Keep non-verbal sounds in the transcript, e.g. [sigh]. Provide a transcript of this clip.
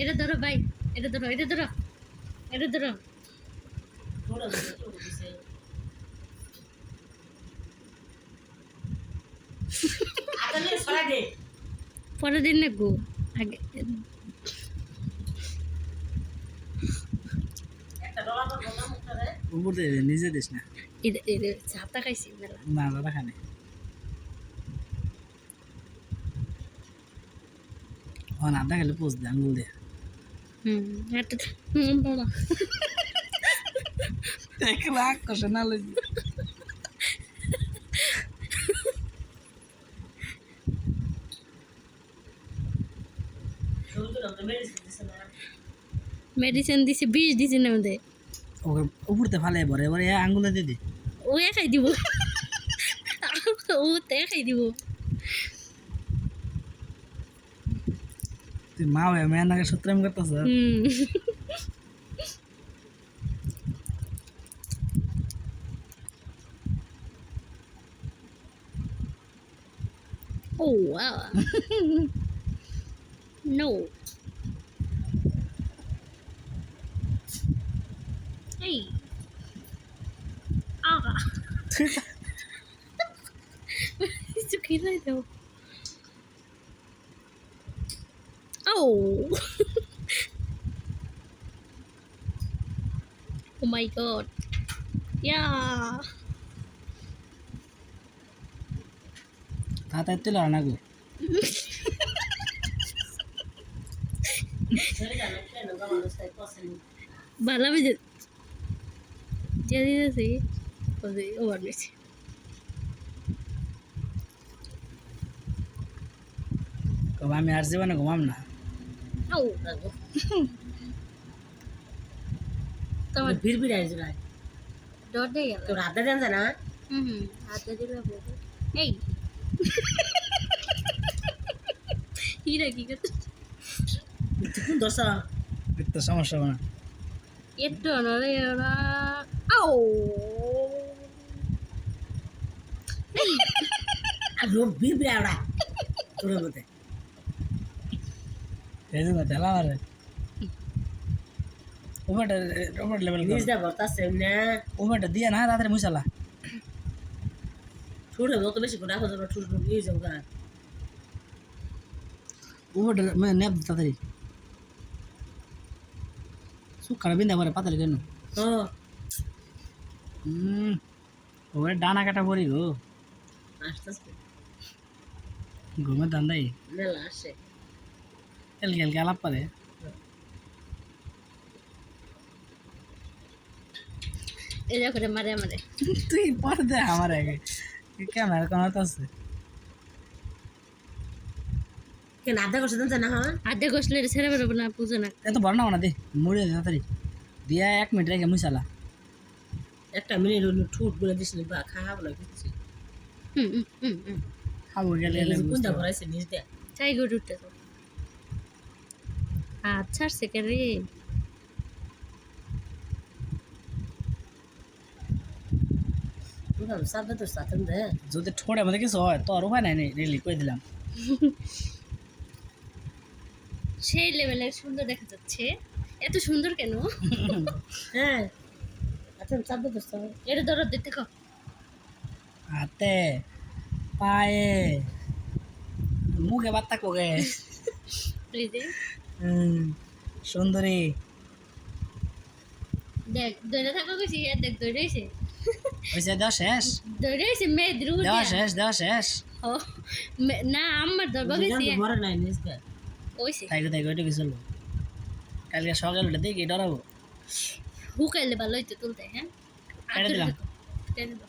এটা ধরো ভাই এটা ধরো এটা ধরো এটা ধরো পরের দিন না গো। নিজে দিস না। চাপটা খাইছি না দাদা খানে ও না আধা খেলে পোষ দে আঙ্গুল দিয়ে হুম বাবা। এক রাগ কষে না মেডিসিন দিছে বিষ দিছে না আমাদের। ওকে উপরতে ফালে ভরে ভরে আঙ্গুলে দিয়ে দে। ও একাই দিব। ও তো একাই দিব। তুই মা হয়ে মেয়ের নাকি সত্রাম করতেছ? হুম। Oh wow. No. Hey. Ah. [laughs] it's okay though. Oh. [laughs] oh my god. Yeah. తాత ఎత్తులు అనగు ভালো বুঝে যে দিতেছি ওদের ওভার নিচ্ছে কবে আমি আর জীবনে ঘুমাম না আউ তোমার ভিড় ভিড় আইজ না ডর দিয়ে গেল তোর হাতে দেন না হুম হুম হাতে দিলে বলব এই হিরা কি করতে কোন দশা তো সমস্যা না একটু নরে ওরা আর রোগ ভিড় আওড়া তোর মতে এই যে ঢেলা মারে উপরটা উপর লেভেল নিজ দা না দিয়ে না মুসালা ছোট যত বেশি করে রাখো তোর ছোট নিয়ে যাও গা উপরটা মানে নেপ তাড়াতাড়ি সুখার বিন্দা পরে পাতালি কেন ওরে ডানা কাটা গো ঘুমের আলাপ পারে এই যা করে মারে মারে তুই পরে দে আমার আগে ক্যামেরা কোন আছে কেন? আধা করছে দেন না হ্যাঁ? হাতে ঘষলে ছেড়ে বেরোবো না পুজো না। এত বড় না না দে মুড়ে তাড়াতাড়ি। দিয়া এক মিনিট রেখে মুসালা একটা মিনিট হলো ঠুট বলে দিস নি বা খাওয়া বলে দিচ্ছি হুম হুম হুম হুম। খাব গেলে কোনটা। ভরাইছে নিজ দে চাই গো উঠতে তো। আচ্ছা সেকেন্ড রে যদি ঠোঁটের মধ্যে কিছু হয় তো আর উপায় নাই রেলি করে দিলাম। [laughs] সেই লেভেলের সুন্দর দেখা যাচ্ছে। এত সুন্দর কেন? [laughs] হ্যাঁ। আচ্ছা সাথে তোর সাথে এটা ধরো দেখতে কো হাতে পায়ে মুখে বাত্তা কোগে প্লিজ [laughs] হুম, সুন্দরী। দেখ দৌড়ে থাকো গেছি আর দেখ দৌড়েছে হয়েছে দেওয়া শেষ? দৌড়েছে মেয়ে দ্রু দেওয়া শেষ দেওয়া শেষ? ও না আমার ধরবো গেছি মরে নাই নিজ দে ওইছে তাই তাই ওইটা কি চলবো কালকে সকালে উঠে দেখি ডরাবো হুকাইলে ভালো হইতো তুলতে হ্যাঁ আর কেটে দিলাম। কেটে দিলাম।